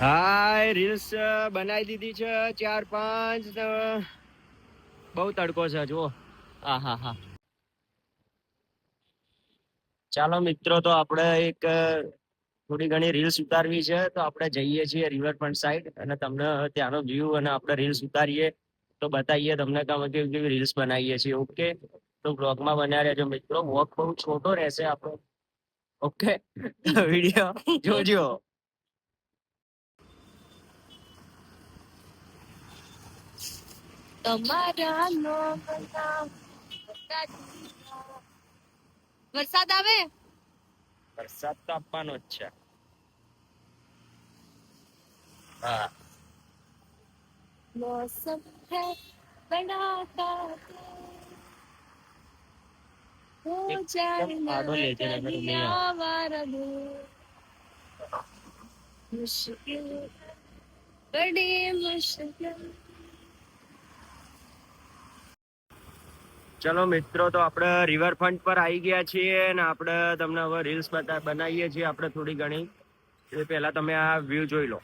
હાય reels બનાવી દીધી છે. ચાર, પાંચ બહુ તડકો છે, જુઓ. હા હા હા. ચાલો, મિત્રો, તો આપણે એક થોડી ઘણી રીલ્સ ઉતારવી છે, તો આપણે જઈએ છીએ રિવરફ્રન્ટ સાઈડ અને તમને ત્યાંનો વ્યૂ અને આપણે રીલ્સ ઉતારીએ. તો બતાવીએ તમને કે અમે કેવી કેવી રીલ્સ બનાવીએ છીએ ઓકે તો બ્લોગમાં બન્યા રહેજો, મિત્રો. વોક બહુ છોટો રહેશે આપણો. ઓકે વીડિયો જોજો. તમારા વરસાદ આવે? વરસાદ તો આપવાનો જ છે. હા. મોસમ હે બનાતા હો. જાય ના કદી આવારા બડી મુશ્કિલ. ચલો મિત્રો, તો આપણે રિવરફ્રન્ટ પર આવી ગયા છીએ અને આપણે તમને હવે રીલ્સ બનાવીએ છીએ આપણે થોડી ઘણી. એ પહેલાં તમે આ વ્યૂ જોઈ લો.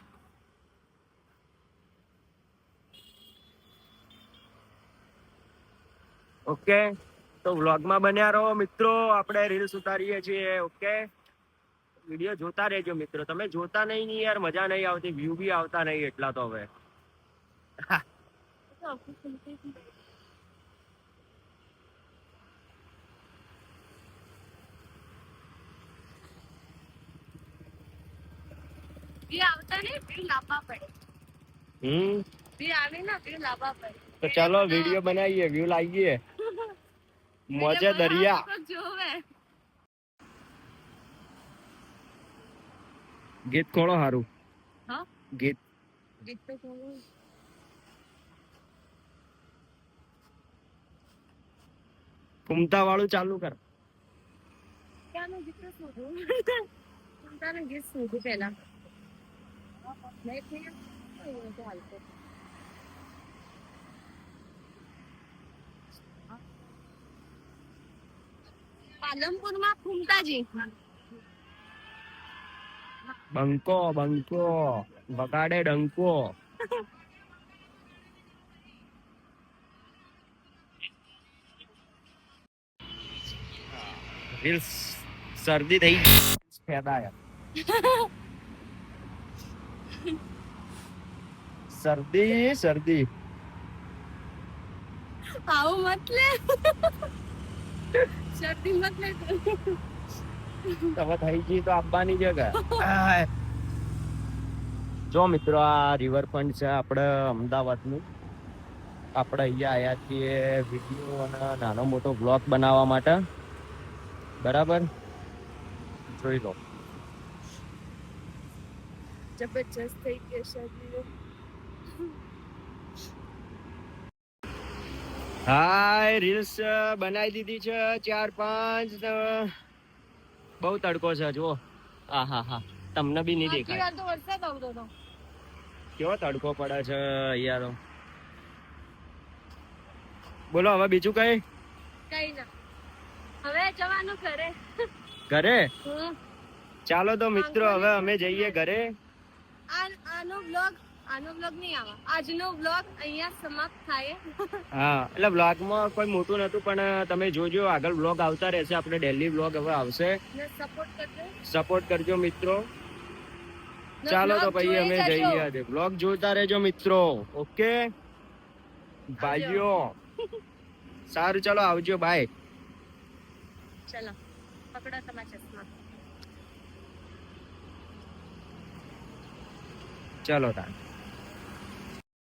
ઓકે તો વ્લોગમાં બન્યા રહો મિત્રો, આપણે રીલ્સ ઉતારીએ છીએ ઓકે વીડિયો જોતા રહેજો મિત્રો. તમે જોતા નહીં યાર, મજા નહીં આવતી વ્યૂ બી આવતા નહીં એટલા તો હવે. બી આવતા ને બી લાવવા પડે. હમ. બી આવે ને બી લાવવા પડે. તો ચાલો વીડિયો બનાવીએ વ્યૂ લાવીએ. મોજે દરિયા. જોવે. ગીત ખોળો હારું? હા? ગીત. ગીત તો જોવું ઘૂમતા વાળું ચાલુ કર. ક્યાંનું ગીત શોધું. તારું ગીત શોધું પહેલા. થયું? એવું તો હાલતું. ફૂમતાજી બંકો બંકો બગાડે ડંકો રીલ્સ શરદી થઈ ફેદાયા શરદી શરદી. આવું મત લે શરદી મત લે તમે થઈ ગઈ તો આપવાની જગા. જો મિત્રો આ રિવરફ્રન્ટ છે આપણે અમદાવાદનું. આપણે અહીંયા આવ્યા છીએ વીડિયો અને નાનો મોટો બ્લોગ બનાવવા માટે. બરાબર? જોઈ લો. જબરજસ્ત થઈ ગઈ શરદી હાય રીલ્સ બનાવી દીધી છે ચાર પાંચ બહુ તડકો છે જુઓ. હા હા હા. તમને બી નહીં દેખાય. વરસાદ આવતો હતો. કેવો તડકો પડે છે અહીંયા બોલો હવે બીજું કઈ? કઈ ના. હવે જવાનું ઘરે. ઘરે? ચાલો તો મિત્રો હવે અમે જઈએ. ઘરે. આનો બ્લોગ આનો બ્લોગ નહીં આવા. આજનો બ્લોગ અહીંયા સમાપ્ત થાય. હા એટલે બ્લોગમાં કોઈ મોટું નતું પણ તમે જોજો આગળ બ્લોગ આવતા રહેશે. આપણે ડેલી બ્લોગ હવે આવશે. સપોર્ટ કરજો. સપોર્ટ કરજો મિત્રો. ચાલો તો ભાઈ અમે જઈએ આજે બ્લોગ જોતા રહેજો મિત્રો. ઓકે ભાઈઓ. સારું ચાલો આવજો. બાય ચલો પકડો તમારા ચશ્મા. ચલો તાર